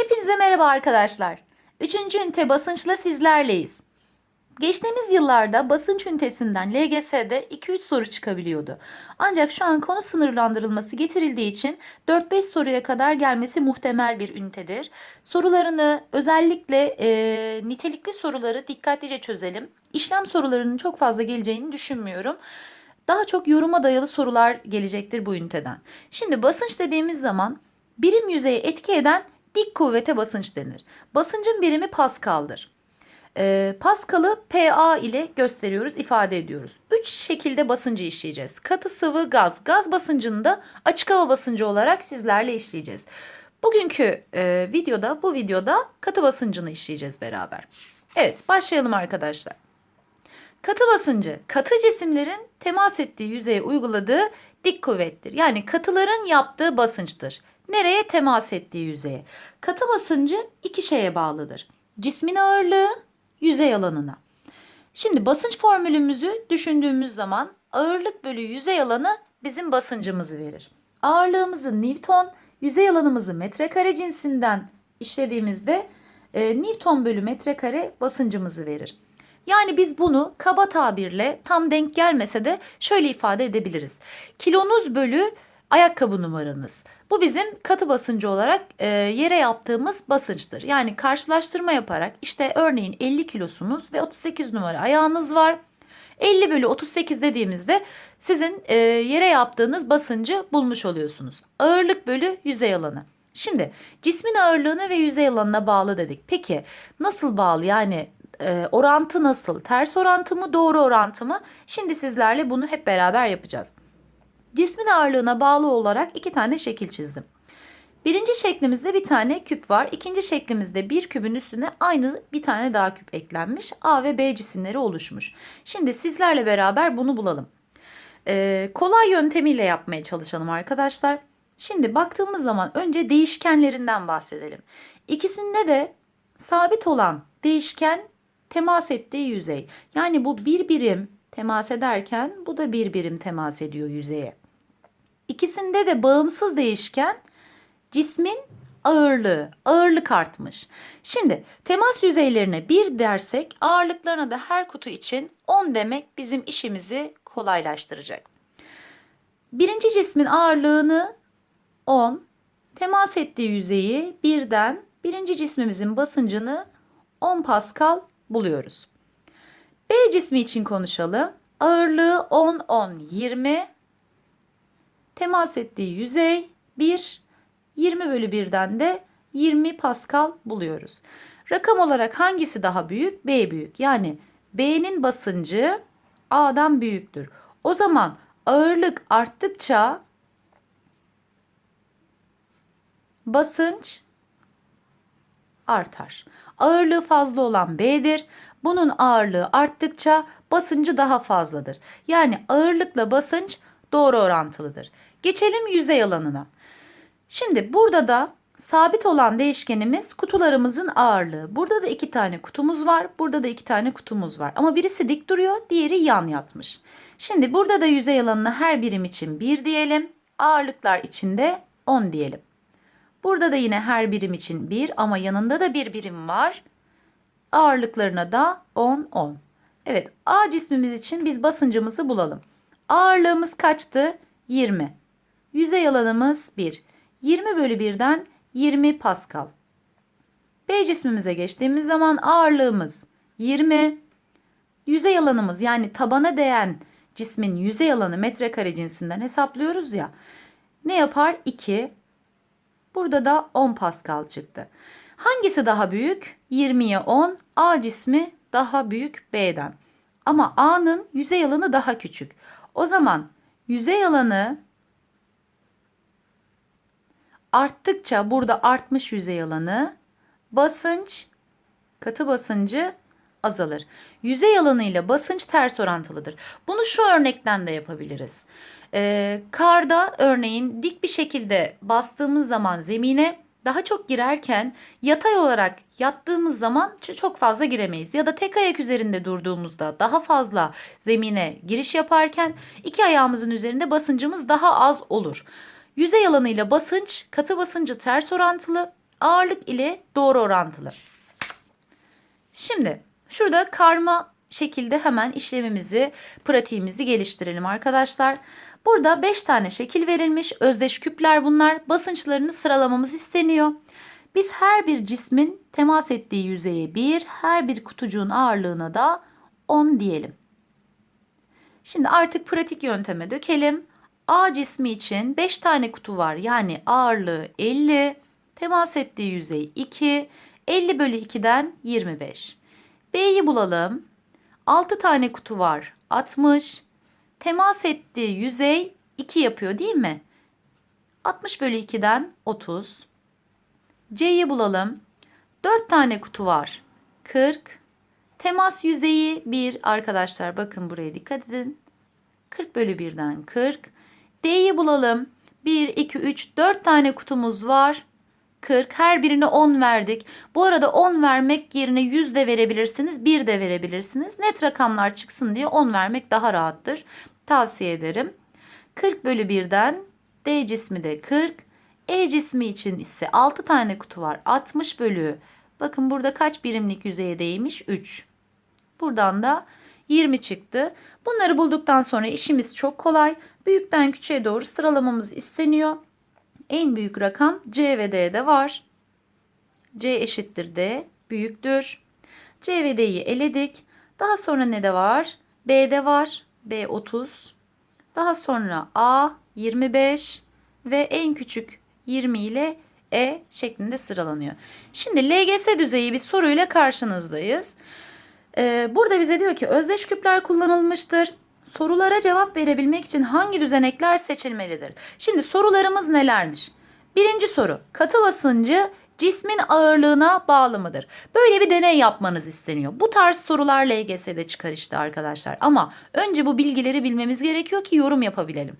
Hepinize merhaba arkadaşlar. Üçüncü ünite basınçla sizlerleyiz. Geçtiğimiz yıllarda basınç ünitesinden LGS'de 2-3 soru çıkabiliyordu. Ancak şu an konu sınırlandırılması getirildiği için 4-5 soruya kadar gelmesi muhtemel bir ünitedir. Sorularını özellikle e, nitelikli soruları dikkatlice çözelim. İşlem sorularının çok fazla geleceğini düşünmüyorum. Daha çok yoruma dayalı sorular gelecektir bu üniteden. Şimdi basınç dediğimiz zaman birim yüzeye etki eden dik kuvvete basınç denir. Basıncın birimi Pascal'dır. Ee, Pascal'ı PA ile gösteriyoruz, ifade ediyoruz. Üç şekilde basıncı işleyeceğiz. Katı sıvı gaz. Gaz basıncını da açık hava basıncı olarak sizlerle işleyeceğiz. Bugünkü e, videoda, bu videoda katı basıncını işleyeceğiz beraber. Evet, başlayalım arkadaşlar. Katı basıncı, katı cisimlerin temas ettiği yüzeye uyguladığı dik kuvvettir. Yani katıların yaptığı basınçtır. Nereye temas ettiği yüzeye. Katı basıncı iki şeye bağlıdır. Cismin ağırlığı, yüzey alanına. Şimdi basınç formülümüzü düşündüğümüz zaman ağırlık bölü yüzey alanı bizim basıncımızı verir. Ağırlığımızı Newton, yüzey alanımızı metrekare cinsinden işlediğimizde e, Newton bölü metrekare basıncımızı verir. Yani biz bunu kaba tabirle tam denk gelmese de şöyle ifade edebiliriz. Kilonuz bölü ayakkabı numaranız. Bu bizim katı basıncı olarak e, yere yaptığımız basınçtır. Yani karşılaştırma yaparak işte örneğin 50 kilosunuz ve 38 numara ayağınız var. 50 bölü 38 dediğimizde sizin e, yere yaptığınız basıncı bulmuş oluyorsunuz. Ağırlık bölü yüzey alanı. Şimdi cismin ağırlığına ve yüzey alanına bağlı dedik. Peki nasıl bağlı? Yani e, orantı nasıl? Ters orantı mı, doğru orantı mı? Şimdi sizlerle bunu hep beraber yapacağız. Cismin ağırlığına bağlı olarak iki tane şekil çizdim. Birinci şeklimizde bir tane küp var. İkinci şeklimizde bir kübün üstüne aynı bir tane daha küp eklenmiş. A ve B cisimleri oluşmuş. Şimdi sizlerle beraber bunu bulalım. Ee, kolay yöntemiyle yapmaya çalışalım arkadaşlar. Şimdi baktığımız zaman önce değişkenlerinden bahsedelim. İkisinde de sabit olan değişken temas ettiği yüzey. Yani bu bir birim temas ederken bu da bir birim temas ediyor yüzeye. İkisinde de bağımsız değişken cismin ağırlığı, ağırlık artmış. Şimdi temas yüzeylerine 1 dersek ağırlıklarına da her kutu için 10 demek bizim işimizi kolaylaştıracak. Birinci cismin ağırlığını 10, temas ettiği yüzeyi 1'den birinci cismimizin basıncını 10 Pascal buluyoruz. B cismi için konuşalım. Ağırlığı 10, 10, 20. Temas ettiği yüzey 1, 20 bölü 1'den de 20 Pascal buluyoruz. Rakam olarak hangisi daha büyük? B büyük. Yani B'nin basıncı A'dan büyüktür. O zaman ağırlık arttıkça basınç artar. Ağırlığı fazla olan B'dir. Bunun ağırlığı arttıkça basıncı daha fazladır. Yani ağırlıkla basınç doğru orantılıdır. Geçelim yüzey alanına. Şimdi burada da sabit olan değişkenimiz kutularımızın ağırlığı. Burada da iki tane kutumuz var. Burada da iki tane kutumuz var. Ama birisi dik duruyor, diğeri yan yatmış. Şimdi burada da yüzey alanına her birim için 1 diyelim. Ağırlıklar için de 10 diyelim. Burada da yine her birim için 1 ama yanında da bir birim var. Ağırlıklarına da 10 10. Evet A cismimiz için biz basıncımızı bulalım. Ağırlığımız kaçtı? 20. Yüzey alanımız 1. 20 bölü 1'den 20 Pascal. B cismimize geçtiğimiz zaman ağırlığımız 20. Yüzey alanımız yani tabana değen cismin yüzey alanı metrekare cinsinden hesaplıyoruz ya. Ne yapar? 2. Burada da 10 Pascal çıktı. Hangisi daha büyük? 20'ye 10. A cismi daha büyük B'den. Ama A'nın yüzey alanı daha küçük. O zaman yüzey alanı arttıkça burada artmış yüzey alanı basınç katı basıncı azalır. Yüzey alanı ile basınç ters orantılıdır. Bunu şu örnekten de yapabiliriz. Ee, karda örneğin dik bir şekilde bastığımız zaman zemine daha çok girerken yatay olarak yattığımız zaman çok fazla giremeyiz. Ya da tek ayak üzerinde durduğumuzda daha fazla zemine giriş yaparken iki ayağımızın üzerinde basıncımız daha az olur. Yüzey alanıyla basınç katı basıncı ters orantılı. ağırlık ile doğru orantılı. Şimdi şurada karma şekilde hemen işlemimizi, pratiğimizi geliştirelim arkadaşlar. Burada 5 tane şekil verilmiş. Özdeş küpler bunlar. Basınçlarını sıralamamız isteniyor. Biz her bir cismin temas ettiği yüzeye 1, her bir kutucuğun ağırlığına da 10 diyelim. Şimdi artık pratik yönteme dökelim. A cismi için 5 tane kutu var. Yani ağırlığı 50, temas ettiği yüzey 2, 50 bölü 2'den 25. B'yi bulalım. 6 tane kutu var. 60. Temas ettiği yüzey 2 yapıyor değil mi? 60 bölü 2'den 30. C'yi bulalım. 4 tane kutu var. 40. Temas yüzeyi 1 arkadaşlar bakın buraya dikkat edin. 40 bölü 1'den 40. D'yi bulalım. 1, 2, 3, 4 tane kutumuz var. 40. Her birine 10 verdik. Bu arada 10 vermek yerine 100 de verebilirsiniz. 1 de verebilirsiniz. Net rakamlar çıksın diye 10 vermek daha rahattır. Tavsiye ederim. 40 bölü 1'den D cismi de 40. E cismi için ise 6 tane kutu var. 60 bölü. Bakın burada kaç birimlik yüzeye değmiş? 3. Buradan da 20 çıktı. Bunları bulduktan sonra işimiz çok kolay. Büyükten küçüğe doğru sıralamamız isteniyor. En büyük rakam C ve D'de var. C eşittir D büyüktür. C ve D'yi eledik. Daha sonra ne de var? B'de var. B 30. Daha sonra A 25 ve en küçük 20 ile E şeklinde sıralanıyor. Şimdi LGS düzeyi bir soruyla karşınızdayız. Ee, burada bize diyor ki özdeş küpler kullanılmıştır. Sorulara cevap verebilmek için hangi düzenekler seçilmelidir? Şimdi sorularımız nelermiş? Birinci soru. Katı basıncı cismin ağırlığına bağlı mıdır? Böyle bir deney yapmanız isteniyor. Bu tarz sorular LGS'de çıkar işte arkadaşlar. Ama önce bu bilgileri bilmemiz gerekiyor ki yorum yapabilelim.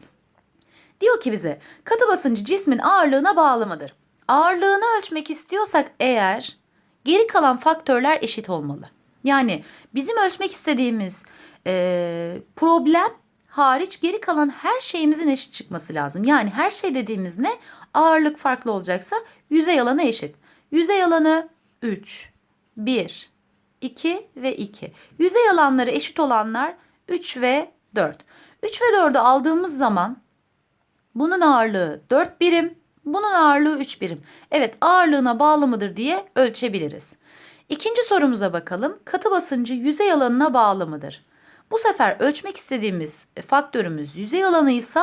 Diyor ki bize katı basıncı cismin ağırlığına bağlı mıdır? Ağırlığını ölçmek istiyorsak eğer geri kalan faktörler eşit olmalı. Yani bizim ölçmek istediğimiz e, problem hariç geri kalan her şeyimizin eşit çıkması lazım. Yani her şey dediğimiz ne? Ağırlık farklı olacaksa yüzey alanı eşit. Yüzey alanı 3, 1, 2 ve 2. Yüzey alanları eşit olanlar 3 ve 4. 3 ve 4'ü aldığımız zaman bunun ağırlığı 4 birim, bunun ağırlığı 3 birim. Evet ağırlığına bağlı mıdır diye ölçebiliriz. İkinci sorumuza bakalım. Katı basıncı yüzey alanına bağlı mıdır? Bu sefer ölçmek istediğimiz faktörümüz yüzey alanı ise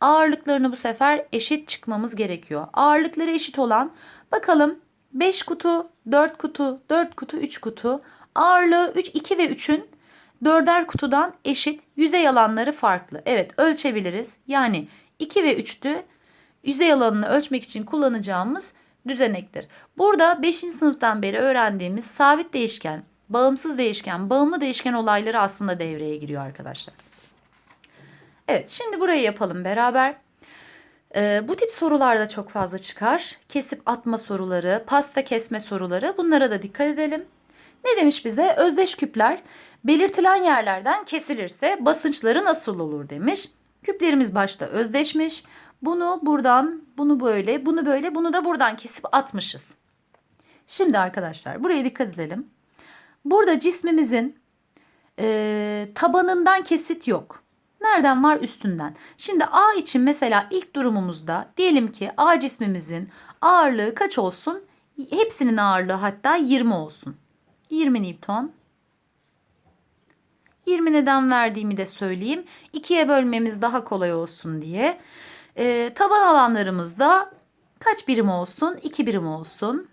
ağırlıklarını bu sefer eşit çıkmamız gerekiyor. Ağırlıkları eşit olan bakalım 5 kutu, 4 kutu, 4 kutu, 3 kutu. Ağırlığı 3, 2 ve 3'ün dörder kutudan eşit. Yüzey alanları farklı. Evet ölçebiliriz. Yani 2 ve 3'tü yüzey alanını ölçmek için kullanacağımız düzenektir. Burada 5. sınıftan beri öğrendiğimiz sabit değişken, bağımsız değişken, bağımlı değişken olayları aslında devreye giriyor arkadaşlar. Evet şimdi burayı yapalım beraber. Ee, bu tip sorular da çok fazla çıkar. Kesip atma soruları, pasta kesme soruları bunlara da dikkat edelim. Ne demiş bize? Özdeş küpler belirtilen yerlerden kesilirse basınçları nasıl olur demiş. Küplerimiz başta özdeşmiş. Bunu buradan, bunu böyle, bunu böyle, bunu da buradan kesip atmışız. Şimdi arkadaşlar buraya dikkat edelim. Burada cismimizin e, tabanından kesit yok. Nereden var? Üstünden. Şimdi A için mesela ilk durumumuzda diyelim ki A cismimizin ağırlığı kaç olsun? Hepsinin ağırlığı hatta 20 olsun. 20 Newton. 20 neden verdiğimi de söyleyeyim. 2'ye bölmemiz daha kolay olsun diye. E, taban alanlarımızda kaç birim olsun? 2 birim olsun.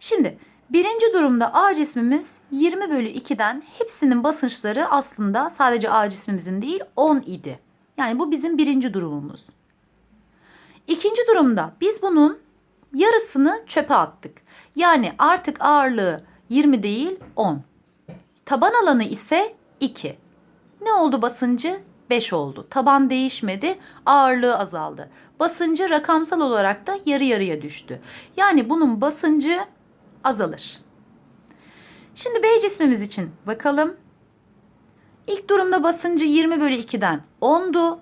Şimdi birinci durumda A cismimiz 20 bölü 2'den hepsinin basınçları aslında sadece A cismimizin değil 10 idi. Yani bu bizim birinci durumumuz. İkinci durumda biz bunun yarısını çöpe attık. Yani artık ağırlığı 20 değil 10. Taban alanı ise 2. Ne oldu basıncı? 5 oldu. Taban değişmedi, ağırlığı azaldı. Basıncı rakamsal olarak da yarı yarıya düştü. Yani bunun basıncı azalır. Şimdi B cismimiz için bakalım. İlk durumda basıncı 20 bölü 2'den 10'du.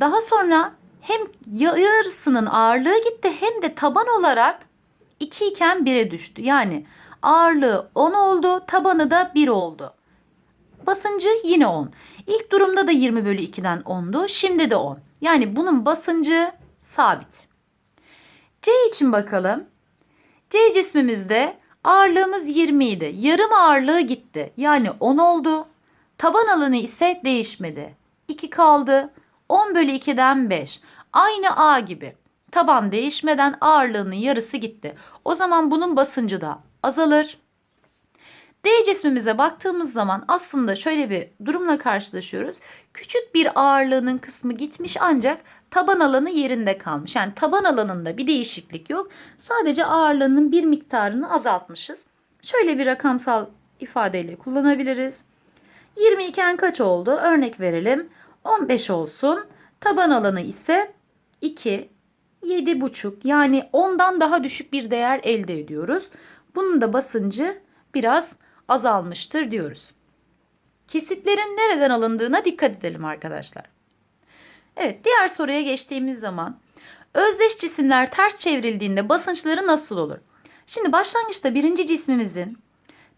Daha sonra hem yarısının ağırlığı gitti hem de taban olarak 2 iken 1'e düştü. Yani ağırlığı 10 oldu, tabanı da 1 oldu. Basıncı yine 10. İlk durumda da 20 bölü 2'den 10'du. Şimdi de 10. Yani bunun basıncı sabit. C için bakalım. C cismimizde ağırlığımız 20 idi. Yarım ağırlığı gitti. Yani 10 oldu. Taban alanı ise değişmedi. 2 kaldı. 10 bölü 2'den 5. Aynı A gibi. Taban değişmeden ağırlığının yarısı gitti. O zaman bunun basıncı da azalır. D cismimize baktığımız zaman aslında şöyle bir durumla karşılaşıyoruz. Küçük bir ağırlığının kısmı gitmiş ancak taban alanı yerinde kalmış. Yani taban alanında bir değişiklik yok. Sadece ağırlığının bir miktarını azaltmışız. Şöyle bir rakamsal ifadeyle kullanabiliriz. 20 iken kaç oldu? Örnek verelim. 15 olsun. Taban alanı ise 2, 7,5 yani 10'dan daha düşük bir değer elde ediyoruz. Bunun da basıncı biraz azalmıştır diyoruz. Kesitlerin nereden alındığına dikkat edelim arkadaşlar. Evet diğer soruya geçtiğimiz zaman özdeş cisimler ters çevrildiğinde basınçları nasıl olur? Şimdi başlangıçta birinci cismimizin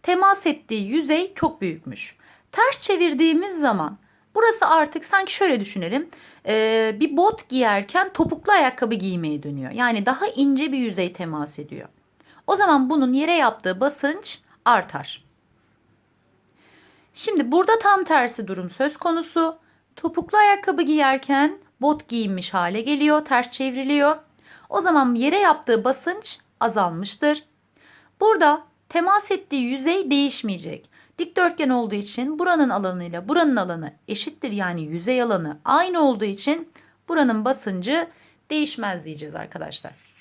temas ettiği yüzey çok büyükmüş. Ters çevirdiğimiz zaman burası artık sanki şöyle düşünelim. Bir bot giyerken topuklu ayakkabı giymeye dönüyor. Yani daha ince bir yüzey temas ediyor. O zaman bunun yere yaptığı basınç artar. Şimdi burada tam tersi durum söz konusu. Topuklu ayakkabı giyerken bot giyinmiş hale geliyor, ters çevriliyor. O zaman yere yaptığı basınç azalmıştır. Burada temas ettiği yüzey değişmeyecek. Dikdörtgen olduğu için buranın alanıyla buranın alanı eşittir. Yani yüzey alanı aynı olduğu için buranın basıncı değişmez diyeceğiz arkadaşlar.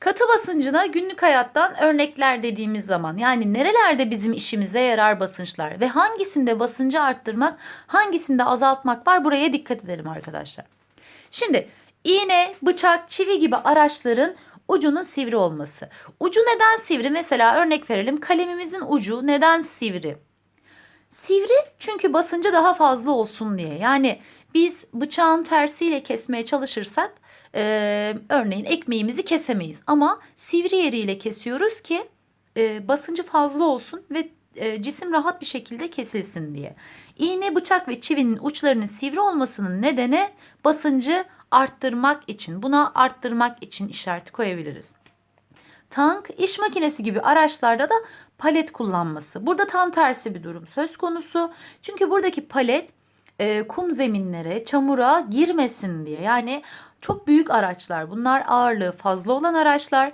Katı basıncına günlük hayattan örnekler dediğimiz zaman yani nerelerde bizim işimize yarar basınçlar ve hangisinde basıncı arttırmak, hangisinde azaltmak var buraya dikkat edelim arkadaşlar. Şimdi iğne, bıçak, çivi gibi araçların ucunun sivri olması. Ucu neden sivri? Mesela örnek verelim kalemimizin ucu neden sivri? Sivri çünkü basıncı daha fazla olsun diye. Yani biz bıçağın tersiyle kesmeye çalışırsak e, örneğin ekmeğimizi kesemeyiz. Ama sivri yeriyle kesiyoruz ki e, basıncı fazla olsun ve e, cisim rahat bir şekilde kesilsin diye. İğne, bıçak ve çivinin uçlarının sivri olmasının nedeni basıncı arttırmak için. Buna arttırmak için işareti koyabiliriz. Tank, iş makinesi gibi araçlarda da palet kullanması. Burada tam tersi bir durum söz konusu. Çünkü buradaki palet e, kum zeminlere, çamura girmesin diye. Yani çok büyük araçlar. Bunlar ağırlığı fazla olan araçlar.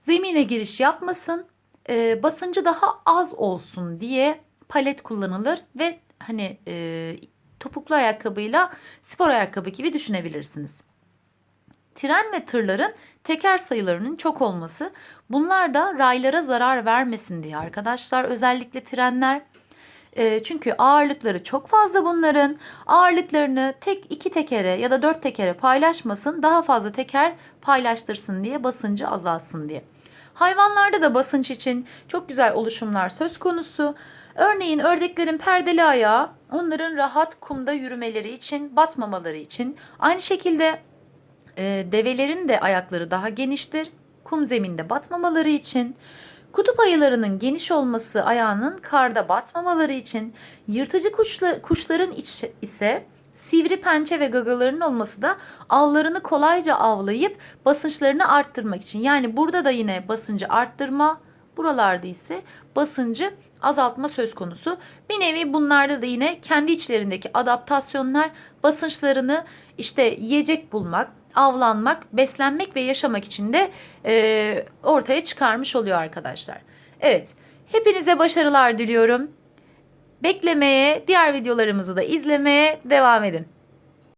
Zemine giriş yapmasın, e, basıncı daha az olsun diye palet kullanılır ve hani e, topuklu ayakkabıyla spor ayakkabı gibi düşünebilirsiniz. Tren ve tırların teker sayılarının çok olması bunlar da raylara zarar vermesin diye arkadaşlar özellikle trenler e, çünkü ağırlıkları çok fazla bunların ağırlıklarını tek iki tekere ya da dört tekere paylaşmasın daha fazla teker paylaştırsın diye basıncı azalsın diye. Hayvanlarda da basınç için çok güzel oluşumlar söz konusu. Örneğin ördeklerin perdeli ayağı onların rahat kumda yürümeleri için, batmamaları için. Aynı şekilde e, develerin de ayakları daha geniştir. Kum zeminde batmamaları için. Kutup ayılarının geniş olması ayağının karda batmamaları için. Yırtıcı kuşla, kuşların iç, ise sivri pençe ve gagalarının olması da avlarını kolayca avlayıp basınçlarını arttırmak için. Yani burada da yine basıncı arttırma, buralarda ise basıncı azaltma söz konusu. Bir nevi bunlarda da yine kendi içlerindeki adaptasyonlar basınçlarını işte yiyecek bulmak, avlanmak, beslenmek ve yaşamak için de e, ortaya çıkarmış oluyor arkadaşlar. Evet, hepinize başarılar diliyorum. Beklemeye, diğer videolarımızı da izlemeye devam edin.